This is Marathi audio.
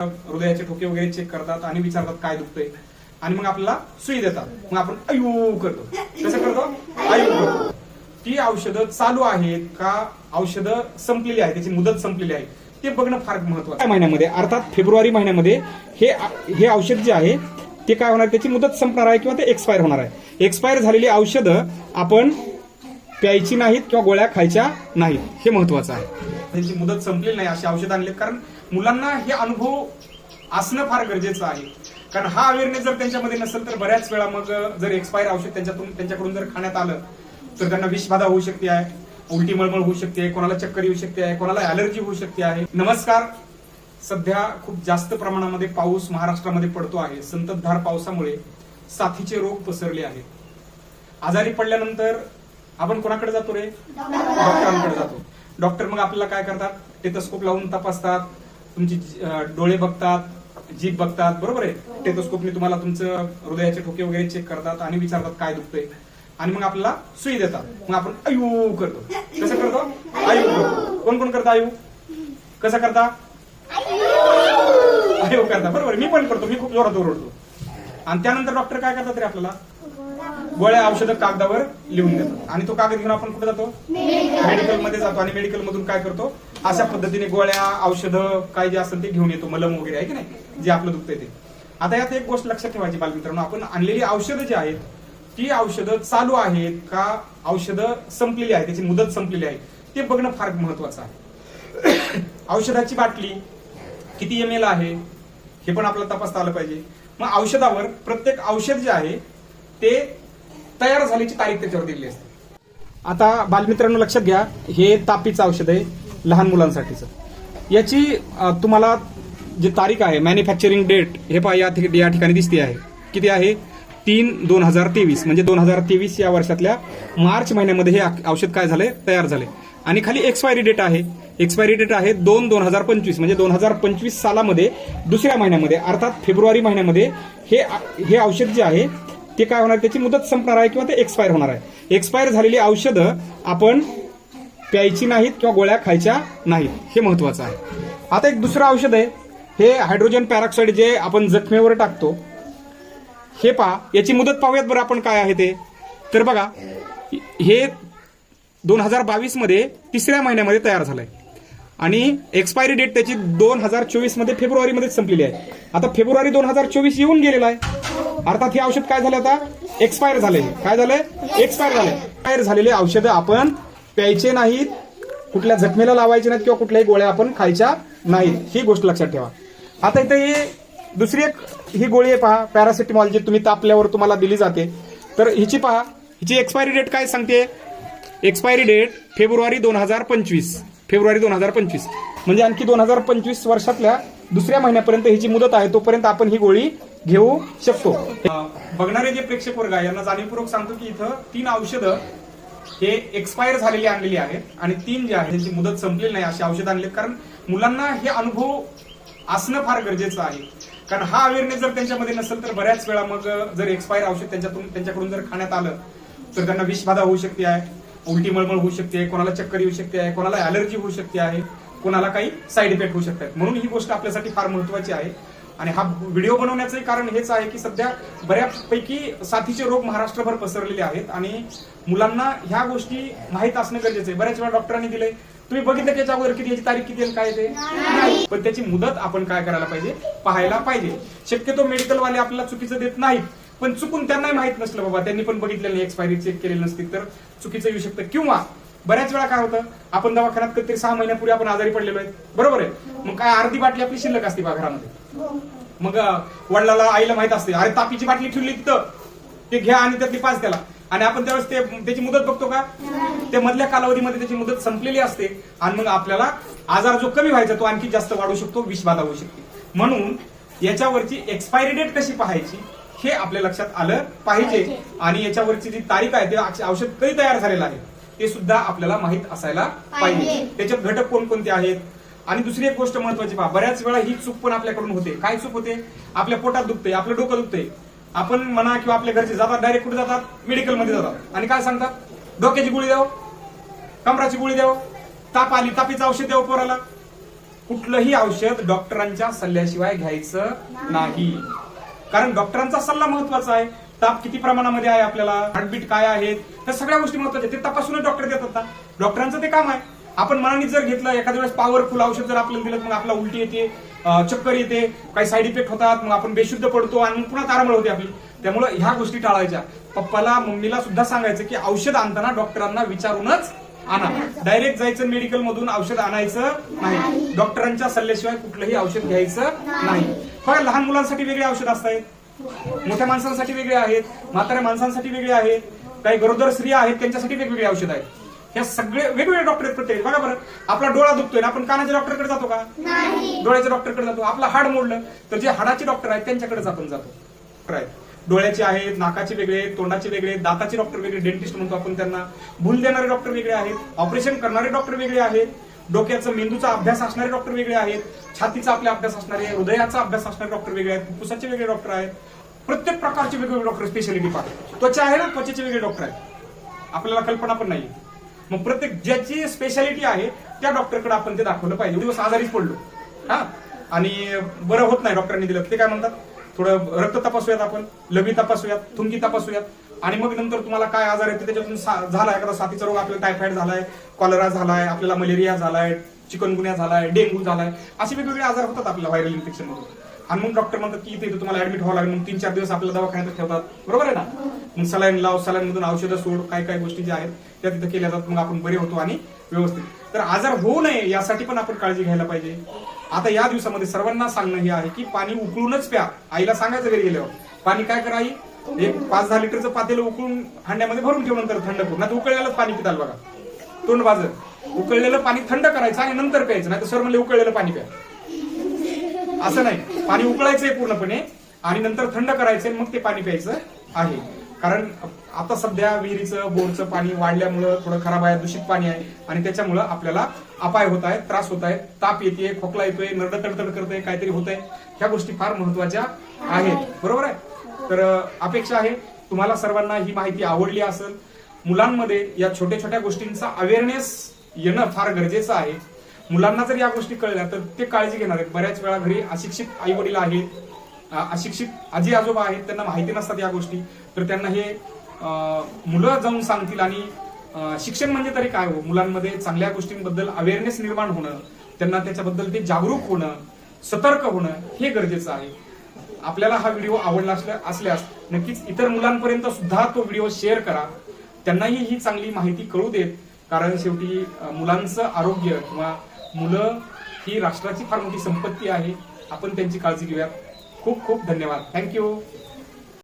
हृदयाचे ठोके वगैरे चेक करतात आणि विचारतात काय दुखतंय. आणि मग आपल्याला सुई देतात. मग आपण अयू करतो. कसं करतो? अयू करतो. ती औषधं चालू आहेत का? औषधं संपलेली आहे त्याची मुदत संपलेली आहे. ते बघणं फार महत्वाचं महिन्यामध्ये अर्थात फेब्रुवारी महिन्यामध्ये हे हे औषध जे आहे ते काय होणार? त्याची मुदत संपणार आहे किंवा ते एक्सपायर होणार आहे. एक्सपायर झालेली औषधं आपण प्यायची नाहीत किंवा गोळ्या खायच्या नाहीत. हे महत्वाचं आहे. त्यांची मुदत संपलेली नाही अशी औषध आणली कारण मुलांना हे अनुभव असणं फार गरजेचं आहे. कारण हा अवेअरनेस जर त्यांच्यामध्ये नसेल तर बऱ्याच वेळा मग जर एक्सपायर औषध त्यांच्यातून त्यांच्याकडून जर खाण्यात आलं तर त्यांना विषबाधा होऊ शकते आहे उलटी मळमळ होऊ शकते कोणाला चक्कर येऊ शकते आहे कोणाला अलर्जी होऊ शकते आहे. नमस्कार. सध्या खूप जास्त प्रमाणामध्ये पाऊस महाराष्ट्रामध्ये पडतो आहे. संततधार पावसामुळे साथीचे रोग पसरले आहेत. आजारी पडल्यानंतर आपण कोणाकडे जातो रे? डॉक्टरांकडे जातो. डॉक्टर मग आपल्याला काय करतात? टेथोस्कोप लावून तपासतात. तुमची डोळे बघतात जीभ बघतात बरोबर आहे? टेथोस्कोपने तुम्हाला तुमचं हृदयाचे ठोके वगैरे चेक करतात आणि विचारतात काय दुखतंय. आणि मग आपल्याला सुई देतात. मग आपण अयू करतो. कसं करतो? आयु करतो. कोण कोण करतं आयु? कसं करता? आयु करता. बरोबर मी पण करतो. मी खूप जोरात ओरडतो. आणि त्यानंतर डॉक्टर काय करतात रे आपल्याला? गोळ्या औषधं कागदावर लिहून देतात. आणि तो कागद घेऊन आपण कुठे जातो? मेडिकल. मध्ये जातो. आणि मेडिकल मधून काय करतो? अशा पद्धतीने गोळ्या औषधं काय जे असेल ते घेऊन येतो मलम वगैरे आहे की नाही? जे आपलं दुखतंय ते. आता यात एक गोष्ट लक्षात ठेवायची बालमित्रांनो आपण आणलेली औषधं जी आहेत ती औषधं चालू आहेत का औषधं संपलेली आहे त्याची मुदत संपलेली आहे. ते बघणं फार महत्वाचं आहे. औषधाची बाटली किती एम एल आहे हे पण आपल्याला तपासता आलं पाहिजे. मग औषधावर प्रत्येक औषध जे आहे ते तयार झाल्याची तारीख त्याच्यावर दिलेली असते. आता बालमित्रांनो लक्षात घ्या हे तापीचं औषध आहे. लहान मुलांसाठीचं याची तुम्हाला जी तारीख आहे मॅन्युफॅक्चरिंग डेट हे पहा या या ठिकाणी दिसते आहे. किती आहे? तीन दोन हजार तेवीस म्हणजे दोन हजार तेवीस या वर्षातल्या मार्च महिन्यामध्ये हे औषध काय झाले तयार झाले आणि खाली एक्सपायरी डेट आहे. एक्सपायरी डेट आहे दोन दोन हजार पंचवीस म्हणजे दोन हजार पंचवीस सालामध्ये दुसऱ्या महिन्यामध्ये अर्थात फेब्रुवारी महिन्यामध्ये हे हे औषध जे आहे ते काय होणार त्याची मुदत संपणार आहे किंवा ते एक्सपायर होणार आहे? एक्सपायर झालेली औषधं आपण प्यायची नाहीत किंवा गोळ्या खायच्या नाहीत. हे महत्वाचं आहे. आता एक दुसरं औषध आहे. हे हायड्रोजन पॅरॉक्साईड जे आपण जखमेवर टाकतो हे पहा याची मुदत पाहूयात बरं आपण काय आहे ते. तर बघा हे दोन हजार बावीसमध्ये तिसऱ्या महिन्यामध्ये तयार झालंय. आणि एक्सपायरी डेट त्याची दोन हजार चोवीसमध्ये फेब्रुवारीमध्येच संपलेली आहे. आता फेब्रुवारी दोन हजार चोवीस येऊन गेलेला आहे. अर्थात हे औषध काय झालं आता? एक्सपायर झाले काय झालंय? एक्सपायर झालंय. एक्सपायर झालेले औषधं आपण प्यायचे नाहीत कुठल्या जखमेला लावायचे नाहीत किंवा कुठल्याही गोळ्या आपण खायच्या नाहीत. ही गोष्ट लक्षात ठेवा. आता इथे ही दुसरी एक ही गोळी आहे पहा पॅरासिटेमॉल जी तुम्ही तापल्यावर तुम्हाला दिली जाते. तर हिची पहा हिची एक्सपायरी डेट काय सांगते? एक्सपायरी डेट फेब्रुवारी दोन हजार पंचवीस. फेब्रुवारी दोन हजार पंचवीस. म्हणजे आणखी दोन हजार पंचवीस वर्षातल्या दुसऱ्या महिन्यापर्यंत ही जी मुदत आहे तोपर्यंत आपण ही गोळी घेऊ शकतो. बघणारे जे प्रेक्षक वर्ग आहे यांना जाणीवपूर्वक सांगतो की इथं तीन औषधं हे एक्सपायर झालेली आणलेली आहेत आणि तीन जे आहेत त्यांची मुदत संपलेली नाही अशी औषधं आणली कारण मुलांना हे अनुभव असणं फार गरजेचं आहे. कारण हा अवेअरनेस जर त्यांच्यामध्ये नसेल तर बऱ्याच वेळा मग जर एक्सपायर औषध त्यांच्यातून त्यांच्याकडून जर खाण्यात आलं तर त्यांना विषबाधा होऊ शकते आहे उलटी मळमळ होऊ शकते कोणाला चक्कर येऊ शकते आहे कोणाला अलर्जी होऊ शकते आहे कोणाला काही साईड इफेक्ट होऊ शकतात. म्हणून ही गोष्ट आपल्यासाठी फार महत्वाची आहे. आणि हा व्हिडिओ बनवण्याचं कारण हेच आहे की सध्या बऱ्यापैकी साथीचे रोग महाराष्ट्रभर पसरलेले आहेत आणि मुलांना ह्या गोष्टी माहीत असणं गरजेचं आहे. बऱ्याच वेळा डॉक्टरांनी दिले तुम्ही बघितलं त्याच्या अगोदर किती याची तारीख किती काय ते. पण त्याची मुदत आपण काय करायला पाहिजे? पाहायला पाहिजे. शक्यतो मेडिकल वाले आपल्याला चुकीचं देत नाहीत पण चुकून त्यांनाही माहीत नसलं बाबा. त्यांनी पण बघितलेलं नाही एक्सपायरी चेक केलेली नसती तर चुकीचं येऊ शकतं. किंवा बऱ्याच वेळा काय होतं आपण दवाखान्यात कधीतरी सहा महिन्यापूर्वी आपण आजारी पडलेलो आहे बरोबर आहे. मग काय अर्धी बाटली आपली शिल्लक असते बा घरामध्ये. मग वडिलाला आईला माहीत असते अरे तापीची बाटली ठेवली तिथं. ते घ्या आणि त्यातली पाच त्याला. आणि आपण त्यावेळेस ते त्याची मुदत बघतो का? त्या मधल्या कालावधीमध्ये त्याची मुदत संपलेली असते. आणि मग आपल्याला आजार जो कमी व्हायचा तो आणखी जास्त वाढू शकतो विषबाधा होऊ शकते. म्हणून याच्यावरची एक्सपायरी डेट कशी पाहायची हे आपल्या लक्षात आलं पाहिजे. आणि याच्यावरची जी तारीख आहे ते औषध कधी तयार झालेलं आहे ते सुद्धा आपल्याला माहीत असायला पाहिजे. पाहिजे. त्याच्यात घटक कोणकोणते आहेत? आणि दुसरी एक गोष्ट महत्वाची पहा बऱ्याच वेळा ही चूक पण आपल्याकडून होते. काय चूक होते? आपल्या पोटात दुखते आपलं डोकं दुखते आपण म्हणा किंवा आपल्या घरचे जातात डायरेक्ट कुठे जातात? मेडिकलमध्ये जातात. आणि काय सांगतात? डोक्याची गोळी द्याव? कमराची गोळी द्यावं? ताप आली तापीचं औषध द्यावं पोराला? कुठलंही औषध डॉक्टरांच्या सल्ल्याशिवाय घ्यायचं नाही. कारण डॉक्टरांचा सल्ला महत्त्वाचा आहे. ताप किती प्रमाणामध्ये आहे आपल्याला? हार्टबीट काय आहेत? त्या सगळ्या गोष्टी महत्त्वाच्या ते तपासूनच डॉक्टर देतात ना. डॉक्टरांचं ते काम आहे. आपण मनाने जर घेतलं एखाद्या वेळेस पॉवरफुल औषध जर आपल्याला दिलं मग आपला उलटी येते चक्कर येते काही साईड इफेक्ट होतात मग आपण बेशुद्ध पडतो आणि पुन्हा तारामळ होते आपली. त्यामुळे ह्या गोष्टी टाळायच्या. पप्पाला मम्मीला सुद्धा सांगायचं की औषध आणताना डॉक्टरांना विचारूनच आणा. डायरेक्ट जायचं मेडिकल मधून औषध आणायचं नाही. डॉक्टरांच्या सल्ल्याशिवाय कुठलंही औषध घ्यायचं नाही. बघा लहान मुलांसाठी वेगळे औषध असतात मोठ्या माणसांसाठी वेगळे आहेत म्हाताऱ्या माणसांसाठी वेगळे आहेत. काही गरोदर स्त्रिया आहेत त्यांच्यासाठी वेगवेगळे औषध आहेत. हे सगळे वेगवेगळे डॉक्टर आहेत प्रत्येक. बघा बरं. आपला डोळा दुखतोय ना आपण कानाच्या डॉक्टरकडे जातो का? डोळ्याच्या डॉक्टरकडे जातो. आपला हाड मोडलं तर जे हाडाचे डॉक्टर आहेत त्यांच्याकडेच आपण जातो. डोळ्याचे आहेत नाकाचे वेगळे तोंडाचे वेगळे दाताचे डॉक्टर वेगळे डेंटिस्ट म्हणतो आपण त्यांना. भूल देणारे डॉक्टर वेगळे आहेत ऑपरेशन करणारे डॉक्टर वेगळे आहेत डोक्याचं मेंदूचा अभ्यास असणारे डॉक्टर वेगळे आहेत छातीचा आपला अभ्यास असणारे हृदयाचा अभ्यास असणारे डॉक्टर वेगळे आहेत फुफ्फुसाचे वेगळे डॉक्टर आहेत. प्रत्येक प्रकारचे वेगवेगळे डॉक्टर स्पेशालिटी पाहतात. त्वचा आहे ना त्वचेचे वेगळे डॉक्टर आहेत. आपल्याला कल्पना पण नाही मग प्रत्येक ज्याची स्पेशालिटी आहे त्या डॉक्टरकडे आपण ते दाखवलं पाहिजे. दिवस आजारीच पडलो. हा? आणि बरं होत नाही डॉक्टरांनी दिलं. ते काय म्हणतात? थोडं रक्त तपासूयात आपण लबी तपासूयात थुंकी तपासूयात. आणि मग नंतर तुम्हाला काय आजार आहे त्याच्यातून सा- झाला एखादा साथीचा रोग आपल्याला टायफॉइड झालाय कॉलरा झालाय आपल्याला मलेरिया झालाय चिकनगुन्या झालाय डेंग्यू झालाय. असे वेगवेगळे आजार होतात आपल्याला व्हायरल इन्फेक्शन मधून. आणि मग डॉक्टर म्हणतात की इथे इथे तुम्हाला ऍडमिट व्हावं लागेल. मग तीन चार दिवस आपल्याला दवाखान्यात ठेवतात. बरोबर आहे ना? मग सलाईन लाव सलाईन मधून औषधं सोड काय काय गोष्टी ज्या आहेत त्या तिथे केल्या जातात. मग आपण बरे होतो आणि व्यवस्थित. तर आजार होऊ नये यासाठी पण आपण काळजी घ्यायला पाहिजे. आता या दिवसामध्ये सर्वांना सांगणं हे आहे की पाणी उकळूनच प्या. आईला सांगायचं घरी गेल्यावर. पाणी काय करा आई? एक पाच दहा लिटरचं पातेलं उकळून हांड्यामध्ये भरून ठेवून नंतर थंड करून. नाही उकळलेलं पाणी पिताल बघा. तोंड बाजर. उकळलेलं पाणी थंड करायचं आणि नंतर प्यायचं. नाही तर सर म्हणजे उकळलेलं पाणी प्या. असं नाही. पाणी उकळायचंय पूर्णपणे आणि नंतर थंड करायचंय मग ते पाणी प्यायचं आहे. कारण आता सध्या विहिरीचं बोरचं पाणी वाढल्यामुळं थोडं खराब आहे दूषित पाणी आहे आणि त्याच्यामुळं आपल्याला अपाय होत आहेत त्रास होत आहेत ताप येते खोकला येतोय नरड तडतड करतोय काहीतरी होतंय. ह्या गोष्टी फार महत्त्वाच्या आहेत. बरोबर आहे? तर अपेक्षा आहे. तुम्हाला सर्वांना ही माहिती आवडली असेल. मुलांमध्ये या छोट्या छोट्या गोष्टींचा अवेअरनेस येणं फार गरजेचं आहे. मुलांना जर या गोष्टी कळल्या तर ते काळजी घेणार आहेत. बऱ्याच वेळा घरी अशिक्षित आई वडील आहेत अशिक्षित आजी आजोबा आहेत त्यांना माहिती नसतात या गोष्टी. तर त्यांना हे मुलं जाऊन सांगतील आणि शिक्षण म्हणजे तरी काय हो? मुलांमध्ये चांगल्या गोष्टींबद्दल अवेअरनेस निर्माण होणं त्यांना त्याच्याबद्दल ते जागरूक होणं सतर्क होणं हे गरजेचं आहे. आपल्याला हा व्हिडिओ आवडला असल्या- असल्यास नक्कीच इतर मुलांपर्यंत सुद्धा तो व्हिडिओ शेअर करा. त्यांनाही ही चांगली माहिती कळू देत कारण शेवटी मुलांचं आरोग्य किंवा मुलं ही राष्ट्राची फार मोठी संपत्ती आहे. आपण त्यांची काळजी घेऊयात. खूप खूप धन्यवाद. थँक्यू